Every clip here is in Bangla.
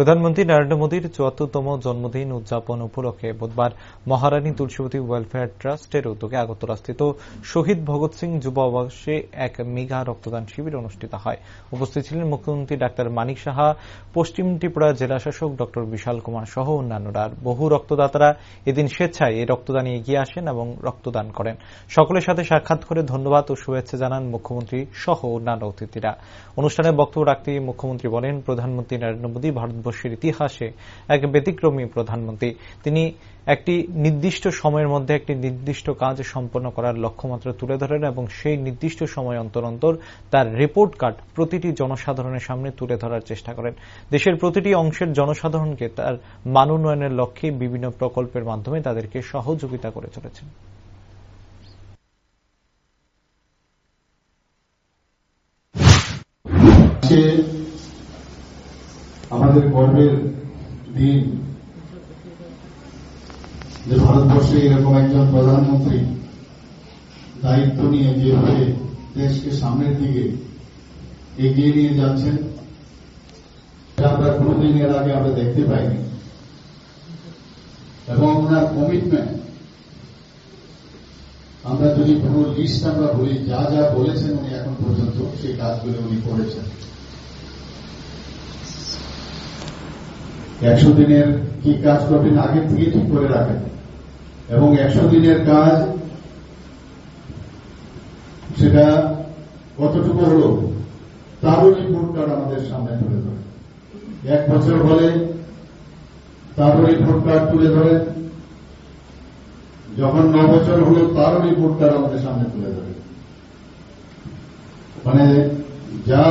প্রধানমন্ত্রী নরেন্দ্র মোদীর চুয়াত্তরতম জন্মদিন উদযাপন উপলক্ষে বুধবার মহারানী তুলসীবতী ওয়েলফেয়ার ট্রাস্টের উদ্যোগে আগরতলাস্থিত শহীদ ভগৎ সিং যুব আবাসে এক মেগা রক্তদান শিবির অনুষ্ঠিত হয়। উপস্থিত ছিলেন মুখ্যমন্ত্রী ডাক্তার মানিক সাহা, পশ্চিম ত্রিপুরা জেলাশাসক ড বিশাল কুমার সহ অন্যান্যরা। বহু রক্তদাতারা এদিন স্বেচ্ছায় এই রক্তদানে এগিয়ে আসেন এবং রক্তদান করেন। সকলের সাথে সাক্ষাৎ করে ধন্যবাদ ও শুভেচ্ছা জানান মুখ্যমন্ত্রী সহ অন্যান্য অতিথিরা। অনুষ্ঠানে বক্তব্য রাখতে মুখ্যমন্ত্রী বলেন, প্রধানমন্ত্রী নরেন্দ্র মোদী ভারতবর্ষের ইতিহাসে এক ব্যতিক্রমী প্রধানমন্ত্রী। তিনি একটি নির্দিষ্ট সময়ের মধ্যে একটি নির্দিষ্ট কাজ সম্পন্ন করার লক্ষ্যমাত্রা তুলে ধরেন এবং সেই নির্দিষ্ট সময় অন্তর অন্তর তার রিপোর্ট কার্ড প্রতিটি জনসাধারণের সামনে তুলে ধরার চেষ্টা করেন। দেশের প্রতিটি অংশের জনসাধারণকে তার মান উন্নয়নের লক্ষ্যে বিভিন্ন প্রকল্পের মাধ্যমে তাদেরকে সহযোগিতা করে চলেছেন। আজকে আমাদের গর্বের দিন। যে ভারতবর্ষে এরকম একজন প্রধানমন্ত্রী দায়িত্ব নিয়ে যেভাবে দেশকে সামনের দিকে এগিয়ে নিয়ে যাচ্ছেন আমরা কোনোদিন এর আগে আমরা দেখতে পাইনি। এবং ওনার কমিটমেন্ট আমরা যদি পুরো লিস্ট আমরা বলি, যা যা বলেছেন উনি এখন পর্যন্ত, সেই কাজগুলো উনি করেছেন। একশো দিনের কি কাজ করবেন আগে থেকে ঠিক করে রাখেন? এবং একশো দিনের কাজ সেটা কতটুকু হলো, তারও কার্ড আমাদের সামনে তুলে ধরে। এক বছর হলে তারও রিপোর্ট কার্ড তুলে ধরে। যখন ন বছর হলো, তারও রিপোর্ট কার্ড আমাদের সামনে তুলে ধরে। মানে যা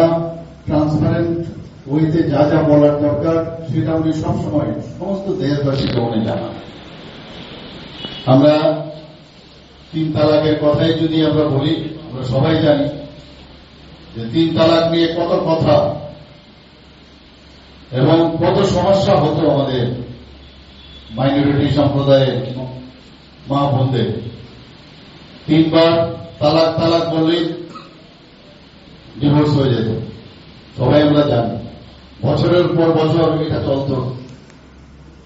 ওইতে যা যা বলার দরকার, সেটা উনি সবসময় সমস্ত দেশবাসীকে উনি জানান আমরা তিন তালাকের কথাই যদি আমরা বলি, আমরা সবাই জানি যে তিন তালাক নিয়ে কত কথা এবং কত সমস্যা হতো আমাদের মাইনরিটি সম্প্রদায়ের মা বোনদের। তিনবার তালাক তালাক বললেই ডিভোর্স হয়ে যেত। সবাই আমরা জানি। বছরের পর বছর এটা চলত